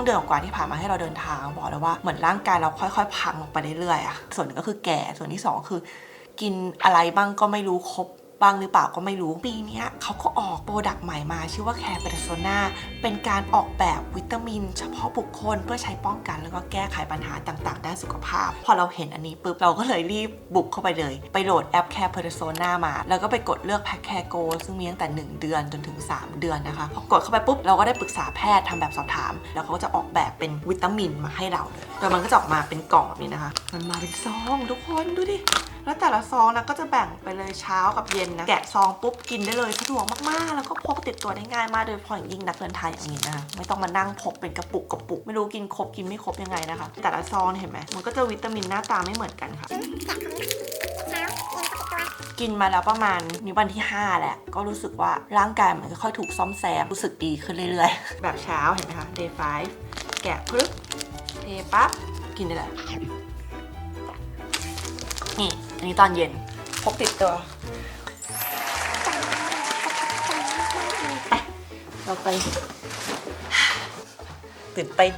วงเดือนกว่าที่ผ่านมาให้เราเดินทางบอกเลยว่าเหมือนร่างกายเราค่อยๆ พังลงไปเรื่อยๆอะส่วนหนึ่งก็คือแก่ส่วนที่สองคือ กินอะไรบ้างก็ไม่รู้ครบ บ้างหรือเปล่าก็ไม่รู้ ปีนี้เขาก็ออกโปรดักต์ใหม่มาชื่อว่าแคร์เป r โซนาเป็นการออกแบบวิตามิน เฉพาะบุคคลเพื่อใช้ป้องกัน แล้วก็แก้ไขปัญหาต่างๆ ด้านสุขภาพ พอเราเห็นอันนี้ปุ๊บเราก็เลยรีบบุกเข้าไปเลย ไปโหลดแอปแคร์เป r โซนามา แล้วก็ไปกดเลือกแพ็คแคร์โกซึ่งมีตั้งแต่ 1 เดือนจนถึง 3 เดือนนะคะพอกดเข้าไปปุ๊บเราก็ได้ปรึกษาแพทย์ทำแบบสอบถาม แล้วเขาก็จะออกแบบเป็นวิตามินมาให้เราเลยโดยมันก็จะออกมาเป็นกล่องแบบนี้นะคะ มันมาเป็นซองทุกคนดูดิแล้วแต่ละซองนะก็จะแบ่งไปเลยเช้ากับเย็นนะ แกะซองปุ๊บกินได้เลยสะดวกมากๆ แล้วก็พกติดตัวได้ง่ายมากโดยเฉพาะอย่างยิ่งนักเดินทางอย่างนี้นะคะไม่ต้องมานั่งพกเป็นกระปุกกระปุก ไม่รู้กินครบกินไม่ครบยังไงนะคะ แต่ละซองเนี่ยเห็นไหมมันก็จะวิตามินหน้าตาไม่เหมือนกันค่ะกินมาแล้วประมาณนี้วันที่ 5 แล้ว ก็รู้สึกว่าร่างกายมันค่อยๆถูกซ่อมแซม รู้สึกดีขึ้นเรื่อยๆ แบบเช้าเห็นไหมคะ day 5 แกะปึ๊บเทปั๊บ กินได้เลยนี่ อันนี้ตอนเย็นพกติดตัว เราไปตื่นเต้น